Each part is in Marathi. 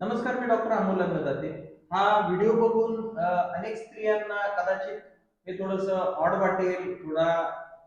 नमस्कार मी डॉक्टर अमोल अन्नदाते हा व्हिडिओ बघून अनेक स्त्रियांना कदाचित हे थोडस ऑड वाटेल थोडा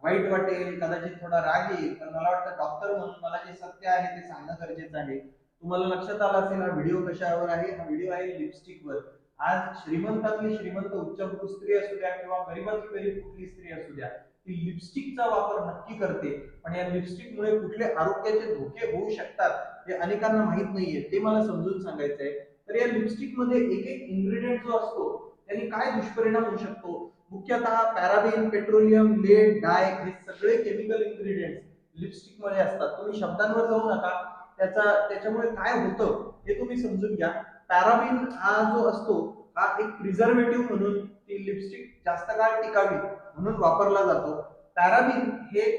वाईट वाटेल कदाचित थोडा राग येईल पण मला वाटतं डॉक्टर म्हणून मला जे सत्य आहे ते सांगणं गरजेचं आहे. तुम्हाला लक्षात आलं असेल हा व्हिडिओ कशावर आहे? हा व्हिडिओ आहे लिपस्टिकवर आज श्रीमंतातली श्रीमंत उच्चभ्रू स्त्री असू द्या किंवा गरीबातली गरीब कुठली स्त्री असू द्या ती लिपस्टिकचा वापर नक्की करते. पण या लिपस्टिकमुळे कुठले आरोग्याचे धोके होऊ शकतात हे अनेकांना माहीत नाहीये. ते मला समजून सांगायचं आहे तर या लिपस्टिकमध्ये एक एक इन्ग्रेडियंट जो असतो त्यांनी काय दुष्परिणाम होऊ शकतो? मुख्यतः पॅराबिन पेट्रोलियम लेड डाय हे सगळे केमिकल इन्ग्रेडियंट लिपस्टिकमध्ये असतात. तुम्ही शब्दांवर जाऊ नका. त्याचा त्याच्यामुळे काय होतं हे तुम्ही समजून घ्या. पॅराबिन हा जो असतो हा एक प्रिझर्वेटिव्ह म्हणून ती लिपस्टिक जास्त काळ टिकावी. म्हणून वापरला जातो. पॅराबिन हे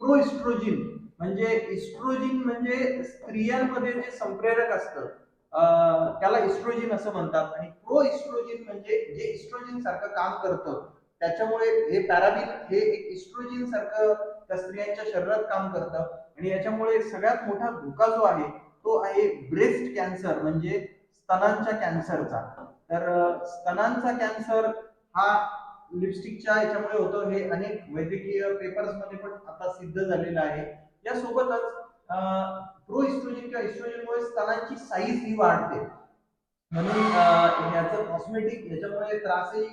प्रो इस्ट्रोजिन म्हणजे इस्ट्रोजिन म्हणजे स्त्रियांमध्ये जे संप्रेरक असतं त्याला इस्ट्रोजिन असं म्हणतात. आणि प्रो इस्ट्रोजिन म्हणजे जे इस्ट्रोजिन सारखं काम करतं त्याच्यामुळे हे पॅराबिन हे एक इस्ट्रोजिन सारखं त्या स्त्रियांच्या शरीरात काम करतं. आणि याच्यामुळे सगळ्यात मोठा धोका जो आहे तो आहे ब्रेस्ट कॅन्सर म्हणजे स्तनांच्या कॅन्सरचा. तर स्तनांचा कॅन्सर हा लिपस्टिकच्या याच्यामुळे होतो. हे अनेक वैद्यकीय पेपर्समध्ये पण आता सिद्ध झालेलं आहे. यासोबतच प्रो इस्ट्रोजन किंवा इस्ट्रोजनमुळे स्तनांची साईज ही वाढते. म्हणून याचं कॉस्मेटिक याच्यामुळे त्रासही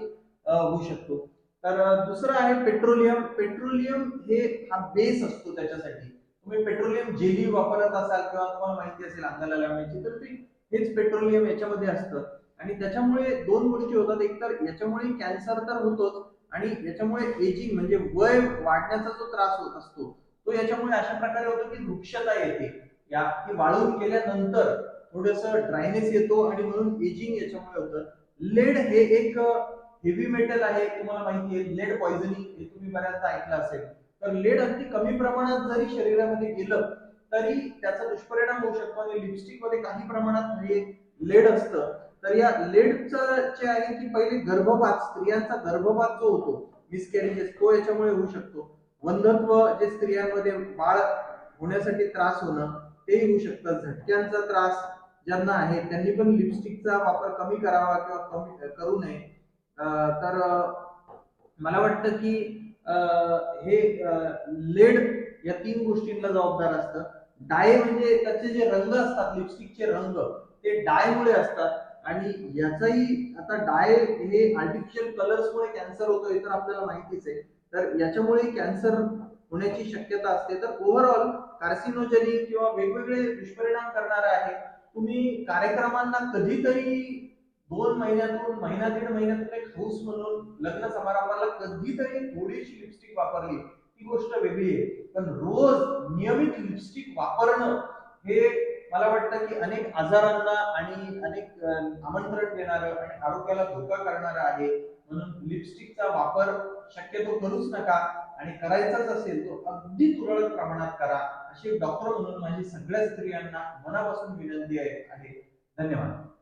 होऊ शकतो. तर दुसरं आहे पेट्रोलियम पेट्रोलियम हे हा बेस असतो त्याच्यासाठी. तुम्ही पेट्रोलियम जेली वापरत असाल किंवा तुम्हाला माहिती असेल अंगाला लावण्याची तर ते हेच पेट्रोलियम याच्यामध्ये असतं. आणि त्याच्यामुळे दोन गोष्टी होतात. एक तर याच्यामुळे कॅन्सर तर होतोच आणि याच्यामुळे एजिंग म्हणजे वय वाढण्याचा जो त्रास होत असतो तो याच्यामुळे अशा प्रकारे होतो की वृक्षता येते. या की वाळून केल्यानंतर थोडस ड्रायनेस येतो आणि म्हणून एजिंग याच्यामुळे होतं. लेड हे एक हेवी मेटल आहे तुम्हाला माहिती आहे लेड पॉइझनिंग हे तुम्ही बऱ्याचदा ऐकलं असेल. तर लेड अगदी कमी प्रमाणात जरी शरीरामध्ये गेलं तरी त्याचा दुष्परिणाम होऊ शकतो आणि लिपस्टिकमध्ये काही प्रमाणात हे लेड असतं. तर या लेडचं जे आहे की पहिले गर्भपात स्त्रियांचा गर्भपात जो होतो मिसकॅरेजेस तो याच्यामुळे होऊ शकतो. वंधत्व जे स्त्रियांमध्ये बाळ होण्यासाठी त्रास होणं तेही होऊ शकतं. झटक्यांचा त्रास ज्यांना आहे त्यांनी पण लिपस्टिकचा वापर कमी करावा किंवा कमी करू नये. तर मला वाटतं की हे लेड या तीन गोष्टींना जबाबदार असतं. डाय म्हणजे त्याचे जे रंग असतात लिपस्टिकचे रंग ते डायमुळे असतात. आणि याचाही आता डाय हे आर्टिफिशियल कलर्समुळे कॅन्सर होतो हे तर आपल्याला माहितीच आहे. तर याच्यामुळे कॅन्सर होण्याची शक्यता असते. तर ओव्हरऑल कार्सिनोजनी किंवा वेगवेगळे दुष्परिणाम करणारे आहे. तुम्ही कार्यक्रमांना कधीतरी दोन महिन्यातून महिना दीड महिन्यातून एक हाऊस म्हणून लग्न समारंभाला कधीतरी थोडीशी लिपस्टिक वापरली ती गोष्ट वेगळी आहे. पण रोज नियमित लिपस्टिक वापरणं हे मला वाटतं की अनेक आजारांना आणि अनेक आमंत्रण देणारं आणि आरोग्याला धोका करणारं आहे म्हणून लिपस्टिकचा वापर शक्यतो करूच नका आणि करायचाच असेल तो अगदी तुरळक प्रमाणात करा अशी डॉक्टर म्हणून माझी सगळ्या स्त्रियांना मनापासून विनंती आहे. धन्यवाद